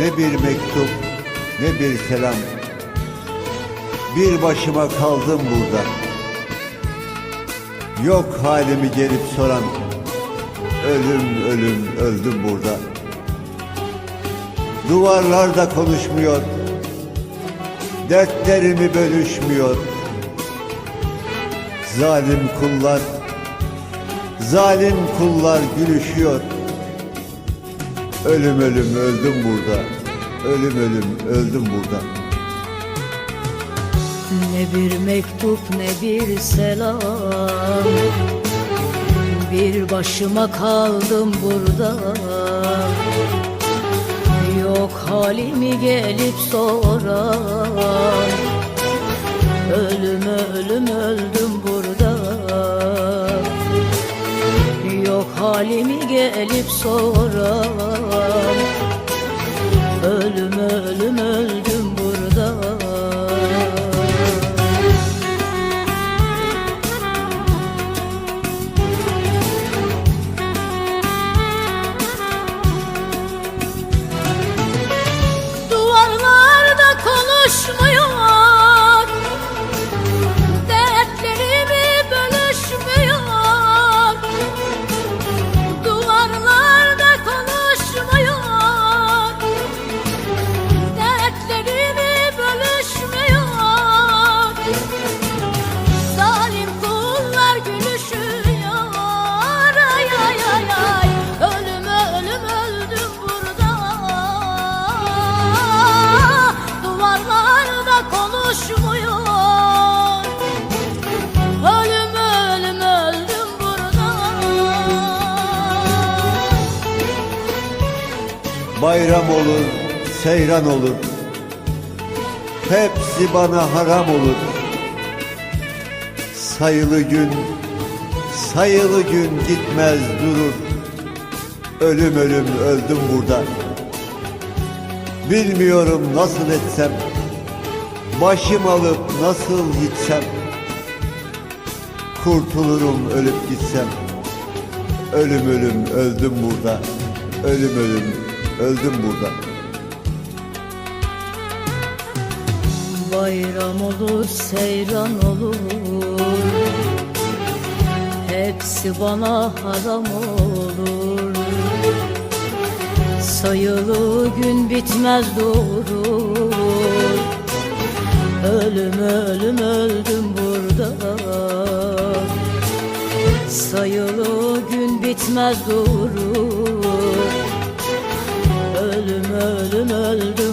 ne bir mektup, ne bir selam. Bir başıma kaldım burada. Yok halimi gelip soran. Ölüm ölüm öldüm burada. Duvarlar da konuşmuyor. Dertlerimi bölüşmüyor. Zalim kullar, zalim kullar gülüşüyor. Ölüm ölüm öldüm burada. Ölüm ölüm öldüm burada. Ne bir mektup ne bir selam. Bir başıma kaldım burada. Yok halimi gelip soran. Ölüm ölüm öldüm burada. Yok halimi gelip soran Ölüm ölüm öldüm burada. Duvarlarda konuşmuyor Bayram olur, seyran olur. Hepsi bana haram olur. Sayılı gün, sayılı gün gitmez durur. Ölüm ölüm öldüm burada. Bilmiyorum nasıl etsem, başım alıp nasıl gitsem. Kurtulurum ölüp gitsem. Ölüm ölüm öldüm burada. Ölüm ölüm öldüm burada. Bayram olur, seyran olur. Hepsi bana haram olur. Sayılı gün bitmez durur Ölüm ölüm öldüm burada. Sayılı gün bitmez durur Ölüm öldüm